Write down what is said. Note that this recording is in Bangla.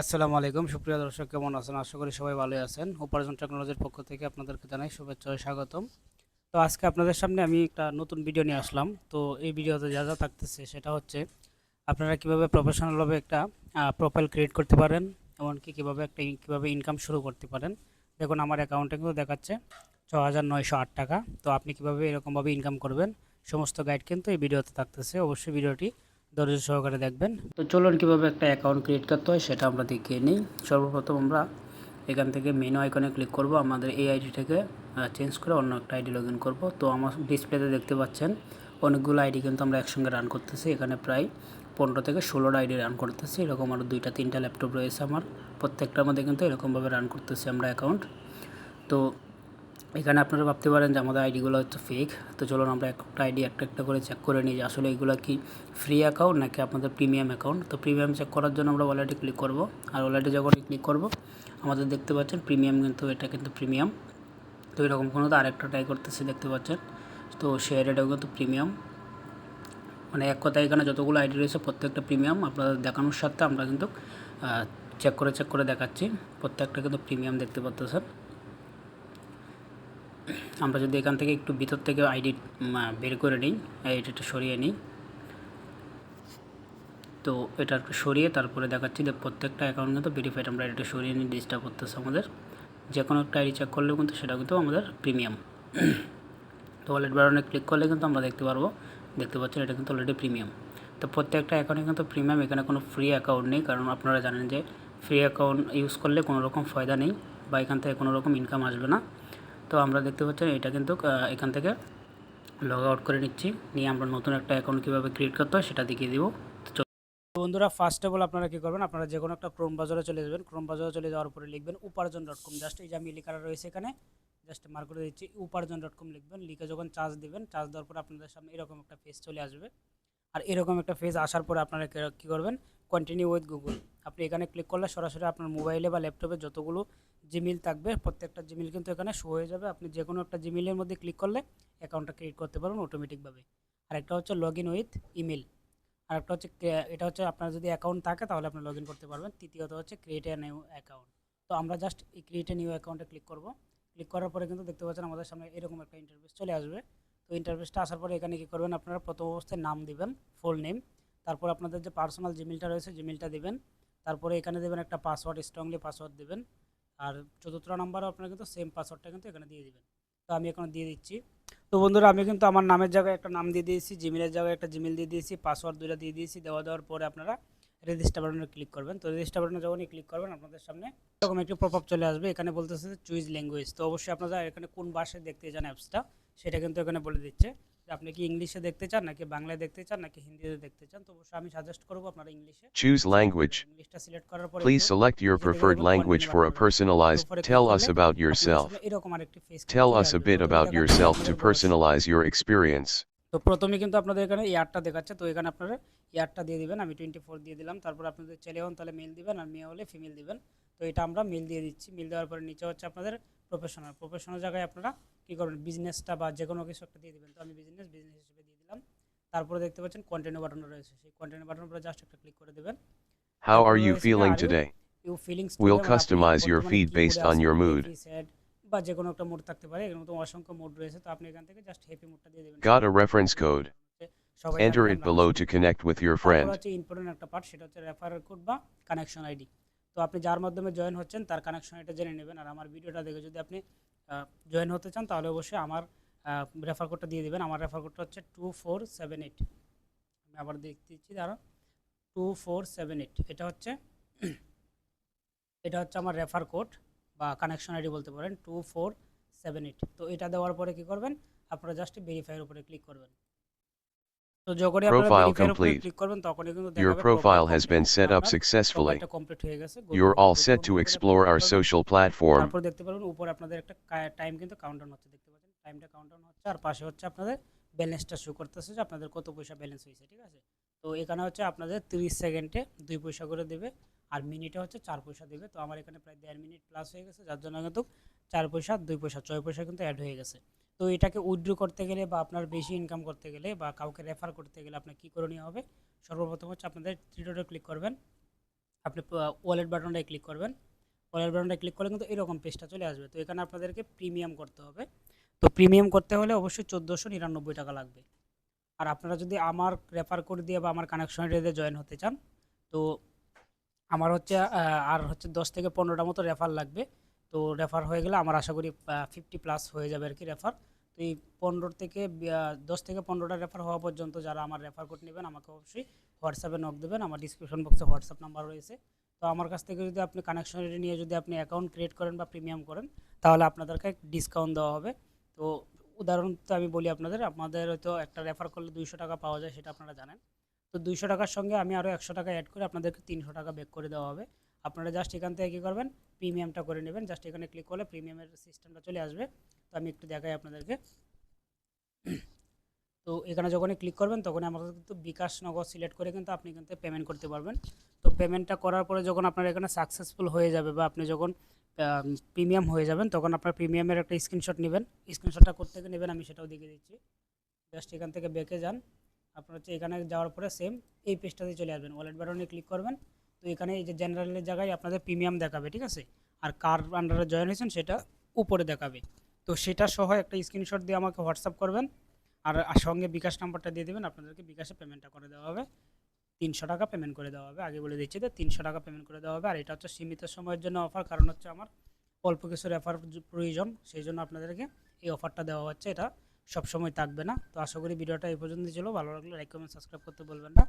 আসসালামু আলাইকুম। সুপ্রিয় দর্শক, কেমন আছেন? আশা করি সবাই ভালোই আছেন। উপার্জন টেকনোলজির পক্ষ থেকে আপনাদেরকে জানাই শুভেচ্ছা স্বাগতম। তো আজকে আপনাদের সামনে আমি একটা নতুন ভিডিও নিয়ে আসলাম। তো এই ভিডিওতে যা যা থাকতেছে সেটা হচ্ছে, আপনারা কীভাবে প্রফেশনালভাবে একটা প্রোফাইল ক্রিয়েট করতে পারেন, এমনকি কীভাবে একটা কীভাবে ইনকাম শুরু করতে পারেন। দেখুন, আমার অ্যাকাউন্টে কিন্তু দেখাচ্ছে ছ হাজার নয়শো আট টাকা। তো আপনি কীভাবে এরকমভাবে ইনকাম করবেন, সমস্ত গাইড কিন্তু এই ভিডিওতে থাকতেছে। অবশ্যই ভিডিওটি ধৈর্য সহকারে দেখবেন। তো চলুন কীভাবে একটা অ্যাকাউন্ট ক্রিয়েট করতে হয় সেটা আমরা দেখিয়ে নিই। সর্বপ্রথম আমরা এখান থেকে মেনু আইকনে ক্লিক করব। আমাদের এই আইডি থেকে চেঞ্জ করে অন্য একটা আইডি লগ ইন করব। তো আমার ডিসপ্লেতে দেখতে পাচ্ছেন, অনেকগুলো আইডি কিন্তু আমরা একসঙ্গে রান করতেছি। এখানে প্রায় পনেরো থেকে ষোলোটা আইডি রান করতেছি। এরকম আরও দুইটা, তিনটা ল্যাপটপ রয়েছে আমার। প্রত্যেকটার মধ্যে কিন্তু এরকমভাবে রান করতেছি আমরা অ্যাকাউন্ট তো এখানে আপনারা ভাবতে পারেন যে আমাদের আইডিগুলো হচ্ছে ফেক তো চলুন আমরা একটা আইডি একটা একটা করে চেক করে নিই যে আসলে এগুলো কি ফ্রি অ্যাকাউন্ট নাকি আপনাদের প্রিমিয়াম অ্যাকাউন্ট তো প্রিমিয়াম চেক করার জন্য আমরা ওয়ালেটে ক্লিক করব। আর ওয়ালেটে যখন ক্লিক করব, আমাদের দেখতে পাচ্ছেন প্রিমিয়াম কিন্তু এটা কিন্তু প্রিমিয়াম তো এরকম কোনো তো আরেকটা ট্রাই করতেছি দেখতে পাচ্ছেন। তো শেয়ার এটাও কিন্তু প্রিমিয়াম মানে এক কথায় এখানে যতগুলো আইডি রয়েছে প্রত্যেকটা প্রিমিয়াম আপনাদের দেখানোর সাথে আমরা কিন্তু চেক করে চেক করে দেখাচ্ছি। প্রত্যেকটা কিন্তু প্রিমিয়াম দেখতে পাচ্ছেন। আমরা যদি এখান থেকে একটু ভিতর থেকে আইডি বের করে নিই আইডিটা সরিয়ে নিই। তো এটা সরিয়ে তারপরে দেখাচ্ছি যে প্রত্যেকটা অ্যাকাউন্ট কিন্তু ভেরিফাইড আমরা এটা সরিয়ে নিই ডিস্টার্ব করতেছে আমাদের। যে কোনো একটা আইডি চেক করলেও কিন্তু সেটা কিন্তু আমাদের প্রিমিয়াম তো ওয়ালেট বাটনে ক্লিক করলে কিন্তু আমরা দেখতে পারব, দেখতে পাচ্ছেন এটা কিন্তু অলরেডি প্রিমিয়াম তো প্রত্যেকটা অ্যাকাউন্টে কিন্তু প্রিমিয়াম এখানে কোনো ফ্রি অ্যাকাউন্ট নেই, কারণ আপনারা জানেন যে ফ্রি অ্যাকাউন্ট ইউজ করলে কোনো রকম ফায়দা নেই বা এখান থেকে কোনো রকম ইনকাম আসবে না। তো আমরা দেখতে পাচ্ছি এটা কিন্তু এখান থেকে লগ আউট করে নিচ্ছি। নিয়ে আমরা নতুন একটা অ্যাকাউন্ট কীভাবে ক্রিয়েট করতে হয় সেটা দেখিয়ে দিব। বন্ধুরা ফার্স্ট অফ অল আপনারা কী করবেন, আপনারা যে কোনো একটা ক্রোম বাজারে চলে যাবেন। ক্রোম বাজারে চলে যাওয়ার পরে লিখবেন উপার্জন ডট কম জাস্ট এই যে আমি লেখাটা রয়েছে এখানে জাস্ট মার্ক করে দিচ্ছি উপার্জন ডট কম লিখবেন। লিখে যখন চার্জ দেবেন চার্জ দেওয়ার পরে আপনাদের সামনে এরকম একটা পেজ চলে আসবে। আর এরকম একটা পেজ আসার পরে আপনারা কী করবেন কন্টিনিউ উইথ গুগল আপনি এখানে ক্লিক করলে সরাসরি আপনার মোবাইলে বা ল্যাপটপে যতগুলো জিমেল থাকবে, প্রত্যেকটা জিমেল কিন্তু এখানে শো হয়ে যাবে। আপনি যে কোনো একটা জিমেলের মধ্যে ক্লিক করলে অ্যাকাউন্টটা ক্রিয়েট করতে পারবেন অটোমেটিকভাবে আর একটা হচ্ছে লগ ইন উইথ ইমেল আর একটা হচ্ছে এটা হচ্ছে আপনার যদি অ্যাকাউন্ট থাকে তাহলে আপনি লগ ইন করতে পারবেন। তৃতীয়ত হচ্ছে ক্রিয়েট এ নিউ অ্যাকাউন্ট তো আমরা জাস্ট এই ক্রিয়েট এ নিউ অ্যাকাউন্টে ক্লিক করব। ক্লিক করার পরে কিন্তু দেখতে পাচ্ছেন আমাদের সামনে এরকম একটা ইন্টারভিউস চলে আসবে। তো ইন্টারভিউসটা আসার পরে এখানে কী করবেন আপনারা প্রথম অবস্থায় নাম দিবেন ফুল নেম তারপর আপনাদের যে পার্সোনাল জিমেলটা রয়েছে জিমেলটা দিবেন। তারপরে এখানে দেবেন একটা পাসওয়ার্ড স্ট্রংলি পাসওয়ার্ড দেবেন। আর চতুর্থ নাম্বারও আপনারা কিন্তু সেম পাসওয়ার্ডটা কিন্তু এখানে দিয়ে দেবেন। তো আমি এখন দিয়ে দিচ্ছি। তো বন্ধুরা, আমি কিন্তু আমার নামের জায়গায় একটা নাম দিয়ে দিয়েছি জিমেলের জায়গায় একটা জিমেল দিয়ে দিয়েছি পাসওয়ার্ড দুইটা দিয়ে দিয়েছি, দেওয়া দেওয়ার পরে আপনারা রেজিস্টার বাটনে ক্লিক করবেন। তো রেজিস্টার বাটনে যখনই ক্লিক করবেন, আপনাদের সামনে এরকম একটি প্রপ চলে আসবে। এখানে বলতেছে চুইজ ল্যাঙ্গুয়েজ তো অবশ্যই আপনারা এখানে কোন ভাষায় দেখতে চান অ্যাপসটা সেটা কিন্তু এখানে বলে দিচ্ছে। আপনি কি ইংলিশে দেখতে চান নাকি বাংলায় দেখতে চান নাকি হিন্দিতে দেখতে চান তো অবশ্যই আমি সাজেস্ট করব আপনারা ইংলিশে Choose language. ইংলিশটা সিলেক্ট করার পরে Please select your preferred language for a personalized. Tell us about yourself. এরকম আরেকটি face Tell us a bit about yourself to personalize your experience. তো প্রথমে কিন্তু আপনাদের এখানে ইয়ারটা দেখাচ্ছে তো এখানে আপনারা ইয়ারটা দিয়ে দিবেন আমি টোয়েন্টি ফোর দিয়ে দিলাম তারপর আপনাদের ছেলে হন তাহলে মেল দিবেন আর মেয়ে হলে ফিমেল দিবেন তো এটা আমরা মেল দিয়ে দিচ্ছি মেল দেওয়ার পরে নিচে হচ্ছে আপনাদের প্রফেশনাল প্রফেশনাল জায়গায় আপনারা কী করবেন? বিজনেসটা বা যে কোনো কিছু একটা দিয়ে দিবেন। তো আমি বিজনেস বিজনেস হিসেবে দিয়ে দিলাম। তারপরে দেখতে পাচ্ছেন কন্টিনিউ বাটন রয়েছে। সেই কন্টিনিউ বাটনের উপরে জাস্ট একটা ক্লিক করে দেবেন। How are you feeling today? We'll customize your feed based on your mood. বা যে কোনো একটা মুড থাকতে পারে এর মতো অসংখ্য মুড রয়েছে। তো আপনি এখান থেকে জাস্ট হ্যাপি মুডটা দিয়ে দেবেন। Got a reference code? Enter it below to connect with your friend. হচ্ছে ইম্পর্টেন্ট একটা পার্ট সেটা হচ্ছে রেফারেল কোড বা কানেকশন আইডি তো আপনি যার মাধ্যমে জয়েন হচ্ছেন, তার কানেকশন এটা জেনে নেবেন। আর আমার ভিডিওটা দেখে যদি আপনি জয়েন হতে চান, তাহলে অবশ্যই আমার রেফার কোডটা দিয়ে দেবেন। আমার রেফার কোডটা হচ্ছে টু ফোর সেভেন এইট আমি আবার দেখতে দিচ্ছি দাঁড়ান টু ফোর সেভেন এইট এটা হচ্ছে এটা হচ্ছে আমার রেফার কোড বা কানেকশন আইডি বলতে পারেন টু ফোর সেভেন এইট তো এটা দেওয়ার পরে কি করবেন? আপনারা জাস্ট ভেরিফাইয়ের উপরে ক্লিক করবেন। তো যখনই আপনারা Profile উপরে complete. ক্লিক করবেন তখনই কিন্তু Your profile has been set up successfully. Complete হয়ে গেছে You're all set to explore our social platform. তারপর দেখতে পারবেন উপরে আপনাদের একটা টাইম কিন্তু কাউন্টার হচ্ছে দেখতে পাচ্ছেন টাইমটা কাউন্টার হচ্ছে আর পাশে হচ্ছে আপনাদের ব্যালেন্সটা শো করতেছে যে আপনাদের কত পয়সা ব্যালেন্স হয়েছে ঠিক আছে তো এখানে হচ্ছে আপনাদের তিরিশ সেকেন্ডে দুই পয়সা করে দেবে আর মিনিটে হচ্ছে চার পয়সা দেবে তো আমার এখানে প্রায় দেড় মিনিট প্লাস হয়ে গেছে যার জন্য কিন্তু চার পয়সা দুই পয়সা ছয় পয়সা কিন্তু অ্যাড হয়ে গেছে তো এটাকে উইথড্র করতে গেলে বা আপনার বেশি ইনকাম করতে গেলে বা কাউকে রেফার করতে গেলে আপনার কী করণীয় হবে? সর্বপ্রথম হচ্ছে আপনাদের থ্রি ডটে ক্লিক করবেন। আপনি ওয়ালেট বাটনটায় ক্লিক করবেন। ওয়ালেট বাটনটায় ক্লিক করলে কিন্তু এরকম পেজটা চলে আসবে। তো এখানে আপনাদেরকে প্রিমিয়াম করতে হবে। তো প্রিমিয়াম করতে হলে অবশ্যই চোদ্দোশো নিরানব্বই টাকা লাগবে। আর আপনারা যদি আমার রেফার কোড দিয়ে বা আমার কানেকশন দিয়ে জয়েন হতে চান, তো আমার হচ্ছে আর হচ্ছে দশ থেকে পনেরোটা মতো রেফার লাগবে। তো রেফার হয়ে গেলে আমার আশা করি ফিফটি প্লাস হয়ে যাবে আর কি রেফার তো এই পনেরো থেকে দশ থেকে পনেরোটা রেফার হওয়া পর্যন্ত যারা আমার রেফার কোড নেবেন, আমাকে অবশ্যই হোয়াটসঅ্যাপে নক দেবেন। আমার ডিসক্রিপশন বক্সে হোয়াটসঅ্যাপ নাম্বার রয়েছে। তো আমার কাছ থেকে যদি আপনি কানেকশন নিয়ে যদি আপনি অ্যাকাউন্ট ক্রিয়েট করেন বা প্রিমিয়াম করেন, তাহলে আপনাদেরকে ডিসকাউন্ট দেওয়া হবে। তো উদাহরণ তো আমি বলি আপনাদের আপনাদের হয়তো একটা রেফার করলে দুইশো টাকা পাওয়া যায়, সেটা আপনারা জানেন। তো দুইশো টাকার সঙ্গে আমি আরও একশো টাকা অ্যাড করে আপনাদেরকে তিনশো টাকা ব্যাক করে দেওয়া হবে। আপনারা জাস্ট এখান থেকে কী করবেন? প্রিমিয়ামটা করে নেবেন। জাস্ট এখানে ক্লিক করলে প্রিমিয়ামের সিস্টেমটা চলে আসবে। তো আমি একটু দেখাই আপনাদেরকে। তো এখানে যখনই ক্লিক করবেন তখন আমাদের কিন্তু বিকাশ নগদ সিলেক্ট করে কিন্তু আপনি কিন্তু পেমেন্ট করতে পারবেন। তো পেমেন্টটা করার পরে যখন আপনার এখানে সাকসেসফুল হয়ে যাবে বা আপনি যখন প্রিমিয়াম হয়ে যাবেন, তখন আপনার প্রিমিয়ামের একটা স্ক্রিনশট নেবেন। স্ক্রিনশটটা করতে নেবেন আমি সেটাও দেখিয়ে দিচ্ছি। জাস্ট এখান থেকে বেঁকে যান। আপনার হচ্ছে এখানে যাওয়ার পরে সেম এই পেজটাতে চলে আসবেন। ওয়ালেট বাটনে ক্লিক করবেন। তো এখানে এই যে জেনারেলের জায়গায় আপনাদের প্রিমিয়াম দেখাবে, ঠিক আছে? আর কার আন্ডারে জয়েন হয়েছেন সেটা উপরে দেখাবে। তো সেটা সহ একটা স্ক্রিনশট দিয়ে আমাকে হোয়াটসঅ্যাপ করবেন আর সঙ্গে বিকাশ নাম্বারটা দিয়ে দেবেন, আপনাদেরকে বিকাশে পেমেন্টটা করে দেওয়া হবে। তিনশো টাকা পেমেন্ট করে দেওয়া হবে। আগে বলে দিচ্ছি তো তিনশো টাকা পেমেন্ট করে দেওয়া হবে। আর এটা হচ্ছে সীমিত সময়ের জন্য অফার কারণ হচ্ছে আমার অল্প কিছু রেফার প্রয়োজন, সেই জন্য আপনাদেরকে এই অফারটা দেওয়া হচ্ছে। এটা সব সময় থাকবে না। তো আশা করি ভিডিওটা এই পর্যন্ত ছিল। ভালো লাগলে লাইক কমেন্ট সাবস্ক্রাইব করতে বলবেন না।